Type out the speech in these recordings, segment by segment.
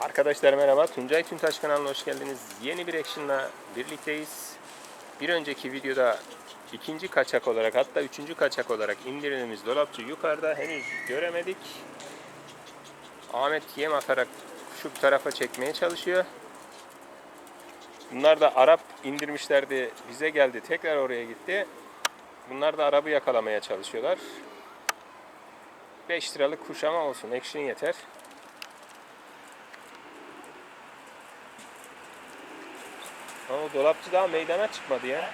Arkadaşlar merhaba. Tuncay Tüntaş kanalına hoş geldiniz. Yeni bir action'la birlikteyiz. Bir önceki videoda ikinci kaçak olarak hatta üçüncü kaçak olarak indirdiğimiz dolapçı yukarıda henüz göremedik. Ahmet yem atarak şu tarafa çekmeye çalışıyor. Bunlar da Arap indirmişlerdi. Bize geldi. Tekrar oraya gitti. Bunlar da Arap'ı yakalamaya çalışıyorlar. 5 liralık kuş ama olsun. Action yeter. Ama dolapçı daha meydana çıkmadı ya.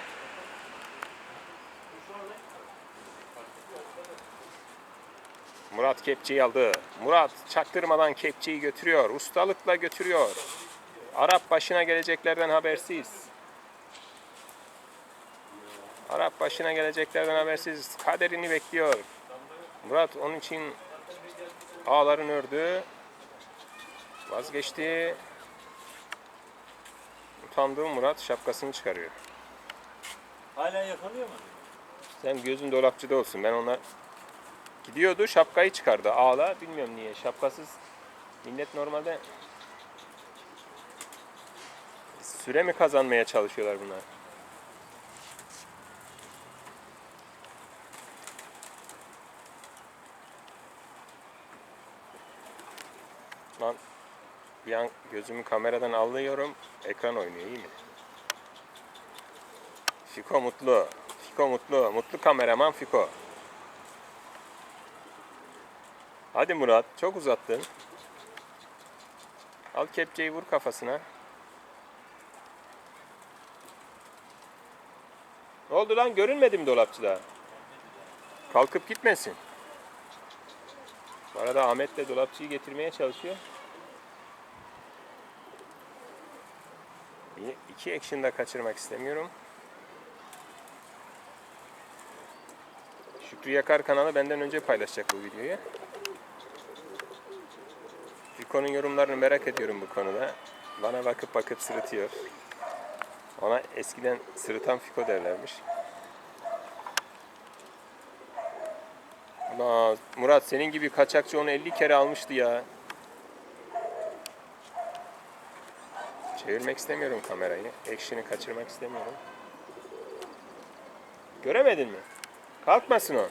Murat kepçeyi aldı. Murat çaktırmadan kepçeyi götürüyor. Ustalıkla götürüyor. Arap başına geleceklerden habersiz. Arap başına geleceklerden habersiz. Kaderini bekliyor. Murat onun için ağların ördü. Vazgeçti. Utandığım Murat şapkasını çıkarıyor. Hala yakalıyor mu? Sen gözün dolapçıda olsun. Ben ona gidiyordu şapkayı çıkardı. Ağla bilmiyorum niye. Şapkasız millet normalde süre mi kazanmaya çalışıyorlar bunlar? Lan bir an gözümü kameradan alıyorum. Ekran oynuyor iyi mi? Fiko mutlu. Fiko mutlu. Mutlu kameraman Fiko. Hadi Murat. Çok uzattın. Al kepçeyi vur kafasına. Ne oldu lan? Görünmedi mi dolapçıda? Kalkıp gitmesin. Bu arada Ahmet de dolapçıyı getirmeye çalışıyor. İki action'da kaçırmak istemiyorum. Şükrü Yakar kanalı benden önce paylaşacak bu videoyu. Fiko'nun yorumlarını merak ediyorum bu konuda. Bana bakıp bakıp sırıtıyor. Ona eskiden sırıtan Fiko derlermiş. Ulan Murat senin gibi kaçakçı onu 50 kere almıştı ya. Çevirmek istemiyorum kamerayı. Action'ı kaçırmak istemiyorum. Göremedin mi? Kalkmasın o.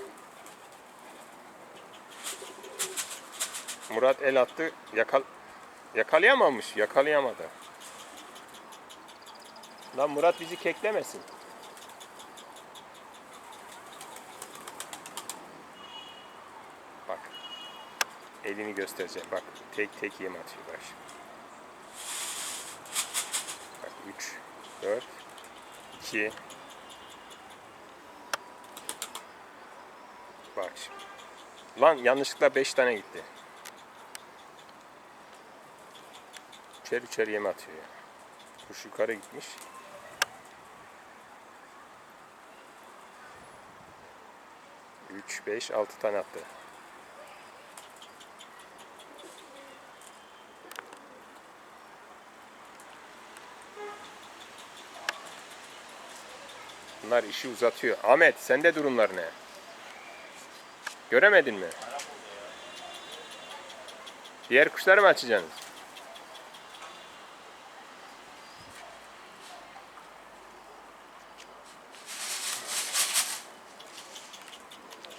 Murat el attı. Yakal yakalayamamış. Yakalayamadı. Lan Murat bizi keklemesin. Bak. Elini göstereceğim. Bak tek tek yem atıyor bak. Bak 3 4 2 Bak şimdi. Lan yanlışlıkla 5 tane gitti. Üçer üçer yem atıyor ya. Kuş yukarı gitmiş. Üç, beş, altı tane attı. Bunlar işi uzatıyor. Ahmet sende durumlar ne? Göremedin mi? Diğer kuşları mı açacaksınız?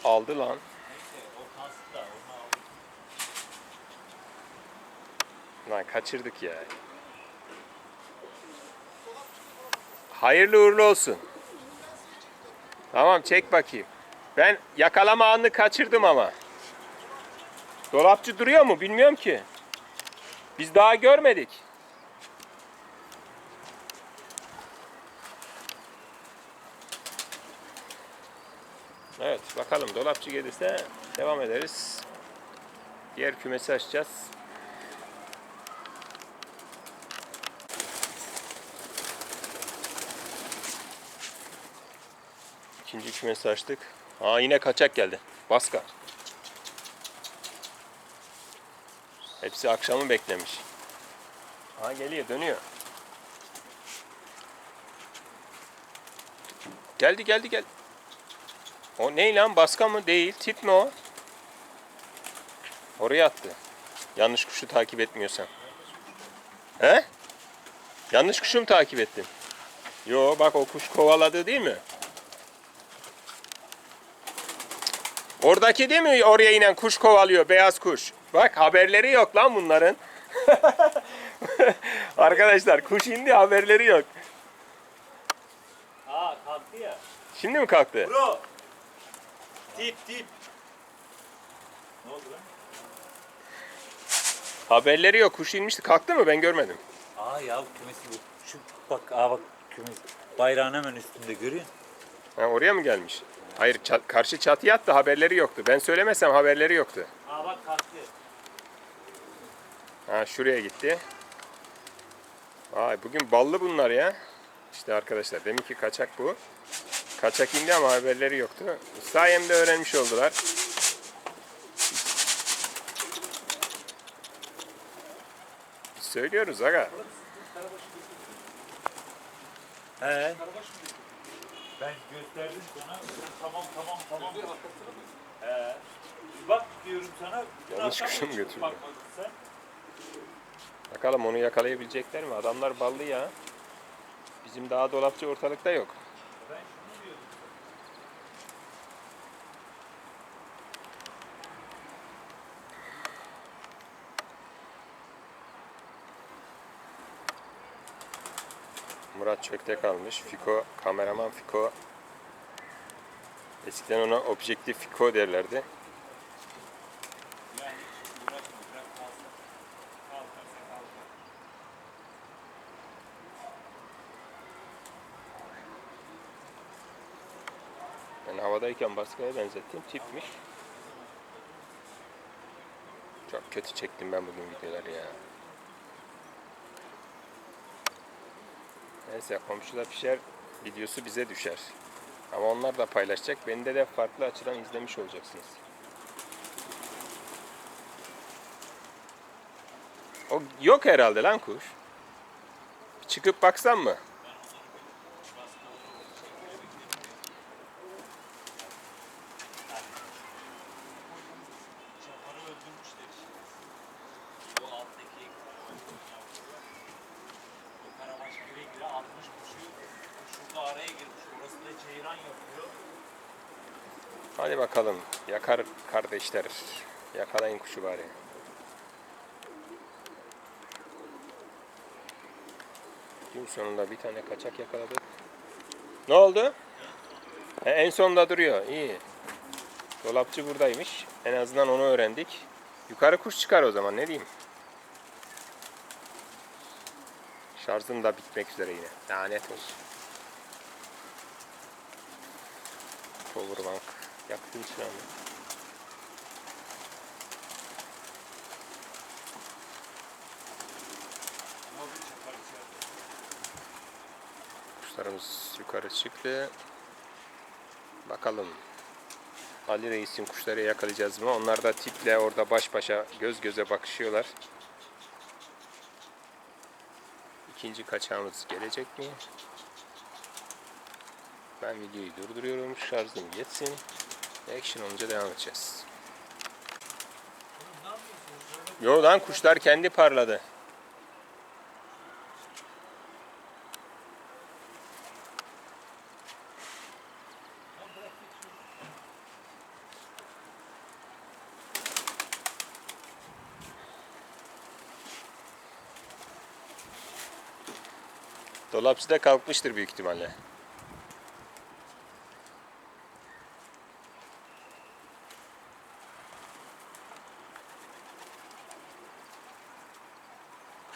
Aldı lan. Lan kaçırdık ya. Hayırlı uğurlu olsun. Tamam çek bakayım. Ben yakalama anını kaçırdım ama. Dolapçı duruyor mu bilmiyorum ki. Biz daha görmedik. Evet bakalım dolapçı gelirse devam ederiz. Diğer kümesi açacağız. İkinci kümesi açtık. Aa yine kaçak geldi. Baska. Hepsi akşamı beklemiş. Ha geliyor dönüyor. Geldi geldi gel. O ne lan baska mı? Değil. Tip mi o? Oraya attı. Yanlış kuşu takip etmiyorsan. He? Yanlış kuşu mu takip ettin? Yo bak o kuş kovaladı değil mi? Oradaki değil mi oraya inen kuş kovalıyor beyaz kuş. Bak haberleri yok lan bunların. Arkadaşlar kuş indi haberleri yok. Aa kalktı ya. Şimdi mi kalktı? Bro. Tip tip. Ne oldu lan? Haberleri yok. Kuş inmişti. Kalktı mı? Ben görmedim. Aa ya kümesi bu. Şu bak aa bak kümes. Bayrağın hemen üstünde görüyor musun? Ha, oraya mı gelmiş? Hayır çat- karşı çatıya attı haberleri yoktu. Ben söylemesem haberleri yoktu. Aa bak kalktı. Ha şuraya gitti. Vay bugün ballı bunlar ya. İşte arkadaşlar deminki kaçak bu. Kaçak indi ama haberleri yoktu. Sayemde öğrenmiş oldular. Söylüyoruz aga. He. Ben gösterdim sana. Tamam tamam tamam. He. Bak diyorum sana. Yanlış mu hiç götürdü? Sen. Bakalım onu yakalayabilecekler mi? Adamlar ballı ya. Bizim daha dolapçı ortalıkta yok. Murat çökte kalmış. Fiko, kameraman Fiko. Eskiden ona objektif Fiko derlerdi. Ben havadayken baskıya benzettim. Tipmiş. Çok kötü çektim ben bugün videoları ya. Neyse komşuda pişer videosu bize düşer. Ama onlar da paylaşacak. Beni de, de farklı açıdan izlemiş olacaksınız. O yok herhalde lan kuş. Çıkıp baksam mı? Araya girmiş. Orası da ceyran yapıyor. Hadi bakalım. Yakar kardeşler. Yakalayın kuşu bari. Gün sonunda bir tane kaçak yakaladık. Ne oldu? He, en sonda duruyor. İyi. Dolapçı buradaymış. En azından onu öğrendik. Yukarı kuş çıkar o zaman ne diyeyim. Şarjım da bitmek üzere yine. Lanet olsun. Ama bir çapar içeride. Kuşlarımız yukarı çıktı. Bakalım. Ali Reis'in kuşları yakalayacağız mı? Onlar da tiple orada baş başa göz göze bakışıyorlar. İkinci kaçağımız gelecek mi? Ben videoyu durduruyorum. Şarjım yetsin. Action olunca devam edeceğiz. Yo lan kuşlar kendi parladı. Dolapçı da kalkmıştır büyük ihtimalle.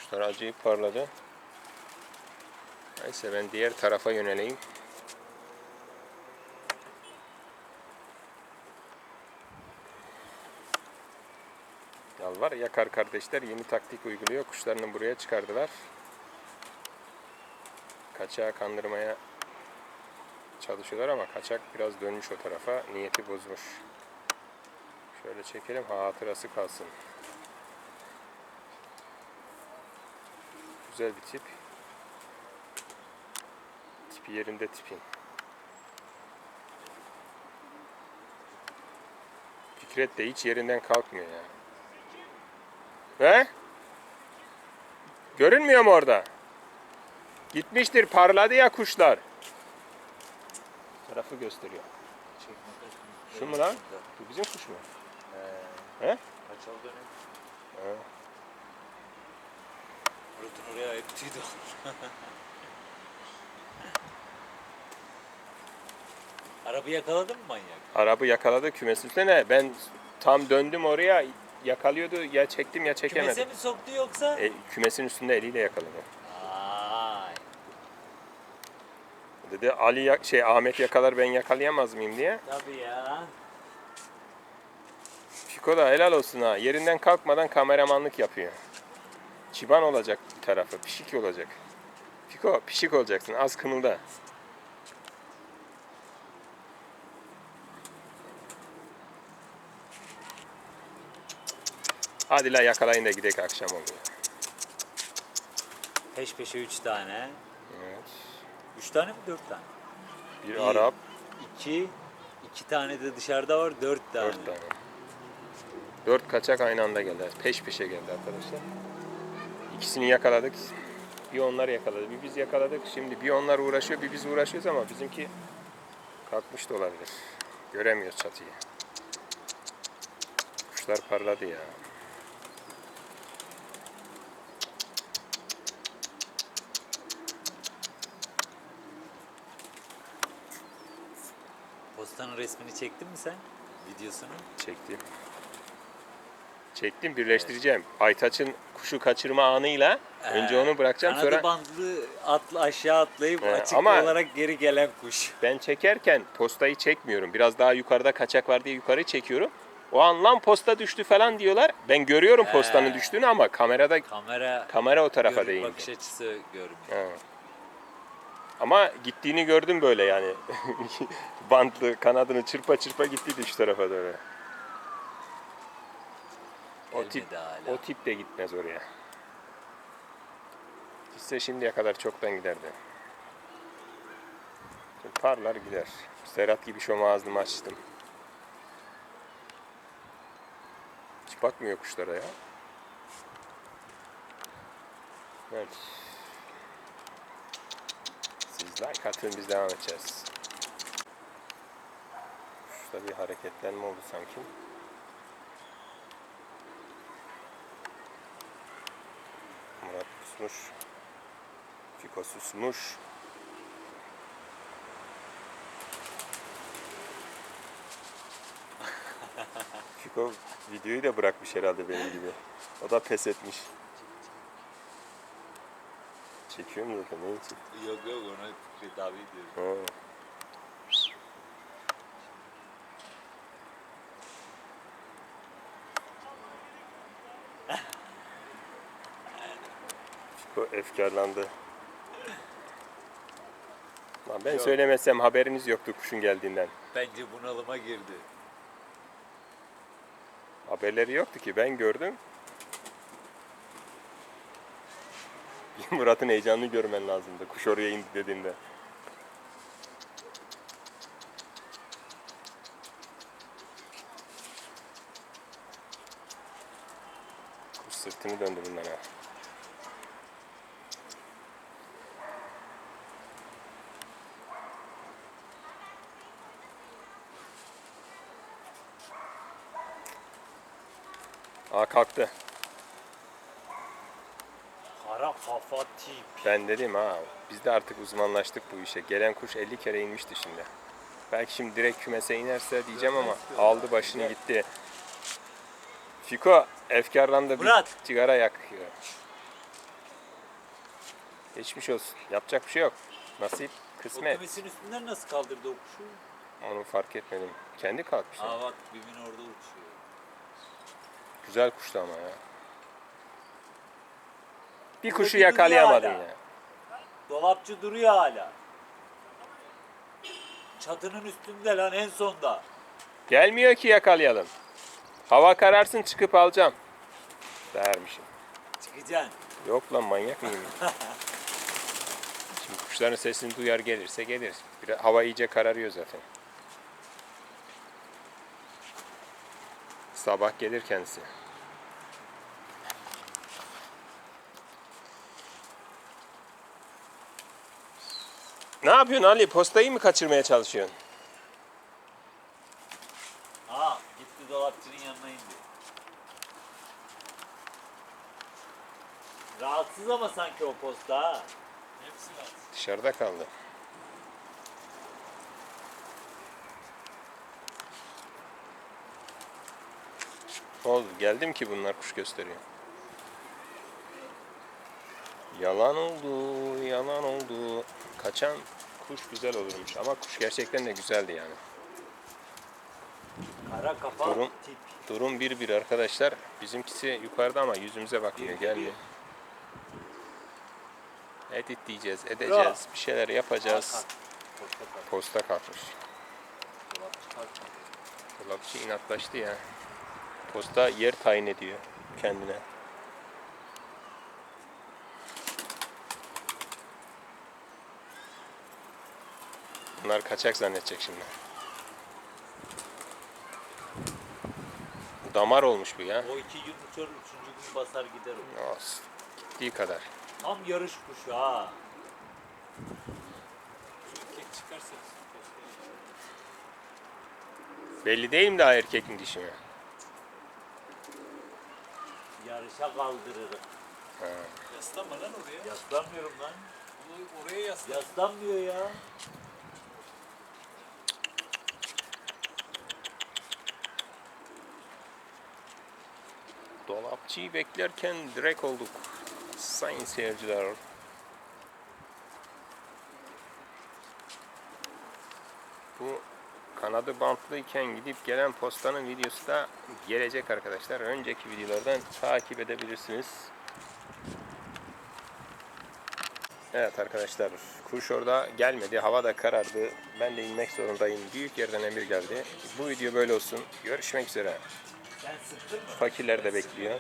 Kuşlar acayip parladı. Neyse ben diğer tarafa yöneleyim. Yalvar yakar kardeşler yeni taktik uyguluyor. Kuşlarını buraya çıkardılar. Kaçağı kandırmaya çalışıyorlar ama kaçak biraz dönmüş o tarafa. Niyeti bozmuş. Şöyle çekelim hatırası kalsın. Güzel bir tip. Tipi yerinde tipin. Fikret de hiç yerinden kalkmıyor ya. He? Görünmüyor mu orada? Gitmiştir parladı ya kuşlar. Tarafı gösteriyor. Şu mu lan? Bu bizim kuş mu? He? Dönem. He. Oraya ayak tüydü. Arabayı yakaladın mı manyak? Arabı yakaladı kümesin üstüne. Ben tam döndüm oraya yakalıyordu. Ya çektim ya Kümese çekemedim. mi soktu yoksa? E, kümesin üstünde eliyle yakaladı. Ay. Dedi Ali ya- şey Ahmet yakalar ben yakalayamaz mıyım diye. Tabii ya. Fiko da helal olsun ha. Yerinden kalkmadan kameramanlık yapıyor. Çiban olacak tarafı. Pişik olacak. Fiko pişik olacaksın. Az kımılda. Hadi la yakalayın da gidelim akşam oluyor. Peş peşe üç tane. Evet. Üç tane mi dört tane? Bir Bir. Arap, İki. iki tane de dışarıda var. Dört tane. dört tane. Dört kaçak aynı anda geldi. Peş peşe geldi arkadaşlar. İkisini yakaladık. Bir onlar yakaladı, bir biz yakaladık. Şimdi bir onlar uğraşıyor, bir biz uğraşıyoruz ama bizimki kalkmış da olabilir. Göremiyoruz çatıyı. Kuşlar parladı ya. Postanın resmini çektin mi sen? Videosunu. Çektim. Çektim, birleştireceğim. Aytaç'ın kuşu kaçırma anıyla önce Ee, onu bırakacağım Kanadı sonra bandlı atla aşağı atlayıp Ee, açık ama- olarak geri gelen kuş. ben çekerken postayı çekmiyorum. Biraz daha yukarıda kaçak var diye yukarı çekiyorum. O an lan posta düştü falan diyorlar. Ben görüyorum postanın He. düştüğünü ama kamerada Kamera kamera o tarafa değindi. bakış açısı görmüyor. Ama gittiğini gördüm böyle yani. Bantlı kanadını çırpa çırpa gitti düş tarafa doğru. O tip, hala. o tip de gitmez oraya. Gitse şimdiye kadar çoktan giderdi. Parlar gider. Serhat gibi şom ağzımı açtım. Hiç bakmıyor kuşlara ya. Evet. Siz like atın biz devam edeceğiz. Şurada bir hareketlenme oldu sanki. Murat susmuş. Fiko susmuş. Fiko videoyu da bırakmış herhalde benim gibi. O da pes etmiş. Çekiyor mu zaten? Ne için? Yok yok ona Fikret abi diyorum. Ha. Efkarlandı. Lan ben Yok. söylemesem haberiniz yoktu kuşun geldiğinden. Bence bunalıma girdi. Haberleri yoktu ki ben gördüm. Murat'ın heyecanını görmen lazımdı kuş oraya indi dediğinde. Kuş sırtını döndü bunlara. Kalktı. Kara kafa tip. Ben dedim ha biz de artık uzmanlaştık bu işe. Gelen kuş 50 kere inmişti şimdi. Belki şimdi direkt kümese inerse diyeceğim ama aldı başını gitti. Fiko efkarlandı bir Murat. sigara yakıyor. Geçmiş olsun. Yapacak bir şey yok. Nasip, kısmet. kümesin üstünden nasıl kaldırdı o kuşu? Onu fark etmedim. Kendi kalkmış. Aa bak Bimin orada uçuyor. Güzel kuştu ama ya. Bir kuşu yakalayamadın hala. ya. Dolapçı duruyor hala. Çatının üstünde lan en sonda. Gelmiyor ki yakalayalım. Hava kararsın çıkıp alacağım. Dermişim. Çıkacaksın. Yok lan manyak mıyım? Şimdi kuşların sesini duyar gelirse gelir. Hava iyice kararıyor zaten. Sabah gelir kendisi. Ne yapıyorsun Ali? Postayı mı kaçırmaya çalışıyorsun? Aa, gitti dolapçının yanına indi. Rahatsız ama sanki o posta. Hepsi rahatsız. Dışarıda kaldı. Oldu? Geldim ki bunlar kuş gösteriyor. Yalan oldu, yalan oldu. Kaçan kuş güzel olurmuş ama kuş gerçekten de güzeldi yani. Kara kafa Durum- tip. Durum bir bir arkadaşlar. Bizimkisi yukarıda ama yüzümüze bakmıyor, gelmiyor. Edit diyeceğiz, edeceğiz, bir şeyler yapacağız. Posta kalk. Posta kalkmış. Dolapçı kalk. Dolapçı inatlaştı ya. Posta yer tayin ediyor kendine. Bunlar kaçak zannedecek şimdi. Damar olmuş bu ya. O iki gün uçar, üçüncü gün basar gider o. Olsun. Gittiği kadar. Tam yarış kuşu ha. Belli değil mi daha erkek mi dişi mi? Yarışa kaldırırım. Yaslanma lan oraya. Yaslanmıyorum lan. Onu Oraya yaslan. Yaslanmıyor ya. Dolapçıyı beklerken direkt olduk. Sayın seyirciler. Bu kanadı bantlıyken gidip gelen postanın videosu da gelecek arkadaşlar. Önceki videolardan takip edebilirsiniz. Evet arkadaşlar kuş orada gelmedi. Hava da karardı. Ben de inmek zorundayım. Büyük yerden emir geldi. Bu video böyle olsun. Görüşmek üzere. Fakirler de bekliyor.